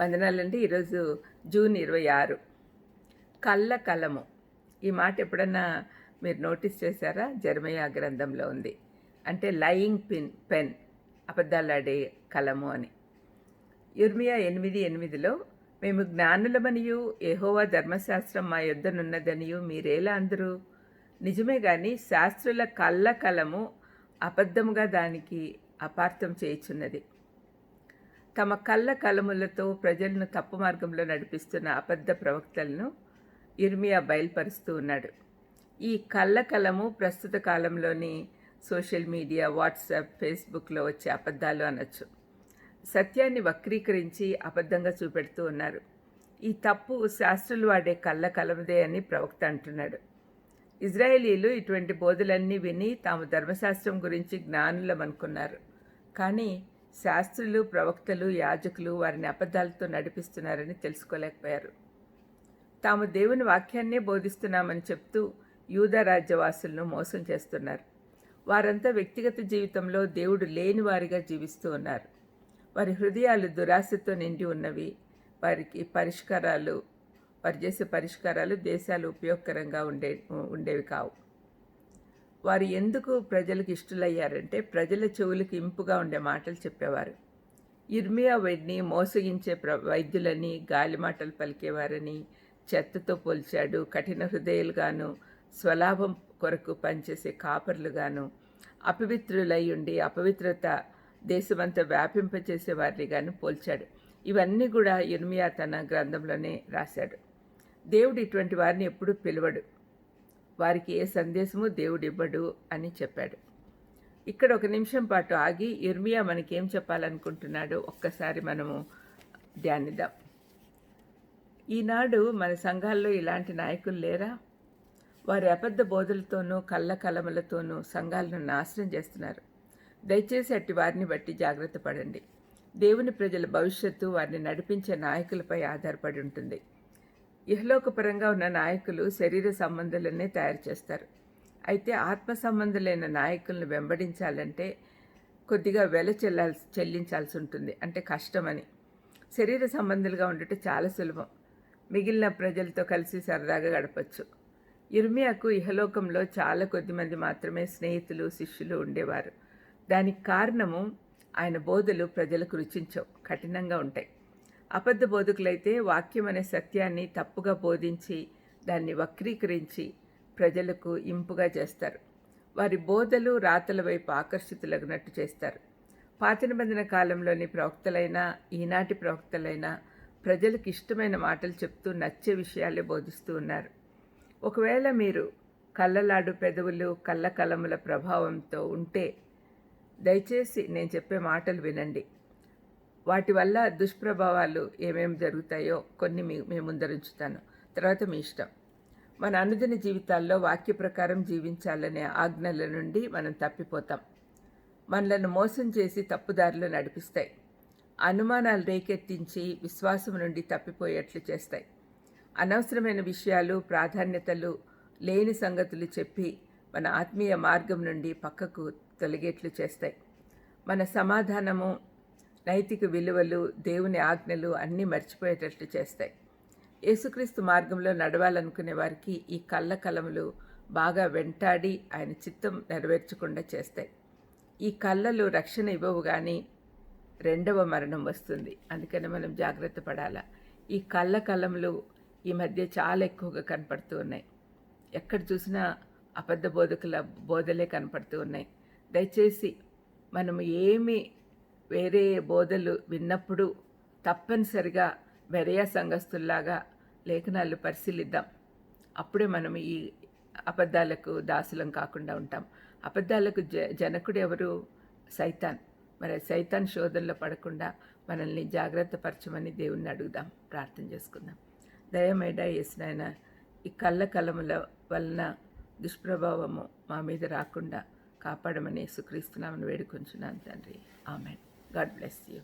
వందనాలండి. ఈరోజు జూన్ ఇరవై ఆరు. కళ్ళ కలము. ఈ మాట ఎప్పుడన్నా మీరు నోటీస్ చేశారా? జర్మయా గ్రంథంలో ఉంది. అంటే లయింగ్ పిన్ పెన్ అబద్ధాలాడే కలము అని. యుర్మియా ఎనిమిది ఎనిమిదిలో మేము జ్ఞానులమనియు ఏహోవా ధర్మశాస్త్రం మా యొద్దనున్నదనియు మీరేలా అందరూ? నిజమే కానీ శాస్త్రుల కళ్ళ కలము అబద్ధముగా దానికి అపార్థం చేయుచున్నది. తమ కళ్ళ కలములతో ప్రజలను తప్పు మార్గంలో నడిపిస్తున్న అబద్ధ ప్రవక్తలను ఇర్మియా బయలుపరుస్తూ ఉన్నాడు. ఈ కళ్ళ కలము ప్రస్తుత కాలంలోని సోషల్ మీడియా వాట్సాప్ ఫేస్బుక్లో వచ్చే అబద్ధాలు అనొచ్చు. సత్యాన్ని వక్రీకరించి అబద్ధంగా చూపెడుతూ ఉన్నారు. ఈ తప్పు శాస్త్రులు వాడే కళ్ళ కలమదే అని ప్రవక్త అంటున్నాడు. ఇజ్రాయేలీలు ఇటువంటి బోధలన్నీ విని తాము ధర్మశాస్త్రం గురించి జ్ఞానులం అనుకున్నారు కానీ శాస్త్రులు ప్రవక్తలు యాజకులు వారిని అబద్ధాలతో నడిపిస్తున్నారని తెలుసుకోలేకపోయారు. తాము దేవుని వాక్యాన్నే బోధిస్తున్నామని చెప్తూ యూద రాజ్యవాసులను మోసం చేస్తున్నారు. వారంతా వ్యక్తిగత జీవితంలో దేవుడు లేని వారిగా జీవిస్తూ ఉన్నారు. వారి హృదయాలు దురాశతో నిండి ఉన్నవి. వారికి పరిష్కారాలు వారు చేసే పరిష్కారాలు దేశాలు ఉపయోగకరంగా ఉండే ఉండేవి కావు. వారు ఎందుకు ప్రజలకు ఇష్టలయ్యారంటే ప్రజల చెవులకు ఇంపుగా ఉండే మాటలు చెప్పేవారు. ఇర్మియా వైద్ని మోసగించే ప్ర వైద్యులని గాలి మాటలు పలికేవారని చెత్తతో పోల్చాడు కఠిన హృదయాలుగాను స్వలాభం కొరకు పనిచేసే కాపర్లుగాను అపవిత్రులై ఉండి అపవిత్రత దేశమంతా వ్యాపింపచేసే వారిని గాను పోల్చాడు. ఇవన్నీ కూడా ఇర్మియా తన గ్రంథంలోనే రాశాడు. దేవుడు ఇటువంటి వారిని ఎప్పుడూ పిలవడు. వారికి ఏ సందేశము దేవుడివ్వడు అని చెప్పాడు. ఇక్కడ ఒక నిమిషం పాటు ఆగి ఇర్మియా మనకేం చెప్పాలనుకుంటున్నాడో ఒక్కసారి మనము ధ్యానిద్దాం. ఈనాడు మన సంఘాల్లో ఇలాంటి నాయకులు లేరా? వారి అబద్ధ బోధలతోనూ కళ్ళ కలమలతోనూ సంఘాలను నాశనం చేస్తున్నారు. దయచేసి అట్టి వారిని బట్టి జాగ్రత్త పడండి. దేవుని ప్రజల భవిష్యత్తు వారిని నడిపించే నాయకులపై ఆధారపడి ఉంటుంది. ఇహలోకపరంగా ఉన్న నాయకులు శరీర సంబంధులనే తయారు చేస్తారు. అయితే ఆత్మ సంబంధులైన నాయకులను వెంబడించాలంటే కొద్దిగా వెల చెల్లాల్సి చెల్లించాల్సి ఉంటుంది. అంటే కష్టమని. శరీర సంబంధులుగా ఉండటం చాలా సులభం. మిగిలిన ప్రజలతో కలిసి సరదాగా గడపచ్చు. ఇర్మియాకు ఇహలోకంలో చాలా కొద్ది మంది మాత్రమే స్నేహితులు శిష్యులు ఉండేవారు. దానికి కారణము ఆయన బోధలు ప్రజలకు రుచించవు. కఠినంగా ఉంటాయి. అబద్ధ బోధకులైతే వాక్యం అనే సత్యాన్ని తప్పుగా బోధించి దాన్ని వక్రీకరించి ప్రజలకు ఇంపుగా చేస్తారు. వారి బోధలు రాతల వైపు ఆకర్షితులగినట్టు చేస్తారు. పాత నిబంధన కాలంలోని ప్రవక్తలైనా ఈనాటి ప్రవక్తలైనా ప్రజలకు ఇష్టమైన మాటలు చెప్తూ నచ్చే విషయాలే బోధిస్తూ ఉన్నారు. ఒకవేళ మీరు కళ్ళలాడు పెదవులు కళ్ళ కలముల ప్రభావంతో ఉంటే దయచేసి నేను చెప్పే మాటలు వినండి. వాటి వల్ల దుష్ప్రభావాలు ఏమేమి జరుగుతాయో కొన్ని మీ మేము ముందరుంచుతాను. తర్వాత మీ ఇష్టం. మన అనుదిన జీవితాల్లో వాక్య ప్రకారం జీవించాలనే ఆజ్ఞల నుండి మనం తప్పిపోతాం. మనలను మోసం చేసి తప్పుదారిలో నడిపిస్తాయి. అనుమానాలు రేకెత్తించి విశ్వాసం నుండి తప్పిపోయేట్లు చేస్తాయి. అనవసరమైన విషయాలు ప్రాధాన్యతలు లేని సంగతులు చెప్పి మన ఆత్మీయ మార్గం నుండి పక్కకు తొలగేట్లు చేస్తాయి. మన సమాధానము నైతిక విలువలు దేవుని ఆజ్ఞలు అన్నీ మర్చిపోయేటట్లు చేస్తాయి. యేసుక్రీస్తు మార్గంలో నడవాలనుకునే వారికి ఈ కళ్ళ కలములు బాగా వెంటాడి ఆయన చిత్తం నెరవేర్చకుండా చేస్తాయి. ఈ కళ్ళలు రక్షణ ఇవ్వవు కానీ రెండవ మరణం వస్తుంది. అందుకని మనం జాగ్రత్త పడాలా. ఈ కళ్ళ కలములు ఈ మధ్య చాలా ఎక్కువగా కనపడుతూ ఉన్నాయి. ఎక్కడ చూసినా అబద్ధ బోధకుల బోధలే కనపడుతూ ఉన్నాయి. దయచేసి మనము ఏమి వేరే బోధలు విన్నప్పుడు తప్పనిసరిగా వెరయ సంఘస్థుల్లాగా లేఖనాలు పరిశీలిద్దాం. అప్పుడే మనం ఈ అబద్ధాలకు దాసులం కాకుండా ఉంటాం. అబద్ధాలకు జ జనకుడు ఎవరు? సైతాన్. మరి సైతాన్ శోధనలో పడకుండా మనల్ని జాగ్రత్త పరచమని దేవుణ్ణి అడుగుదాం. ప్రార్థన చేసుకుందాం. దయమేడ వేసినాయన ఈ కళ్ళ కలముల వలన దుష్ప్రభావము మా మీద రాకుండా కాపాడమని సుక్రీస్తున్నామని వేడుకొంచున్నాను తండ్రి. ఆమెన్. God bless you.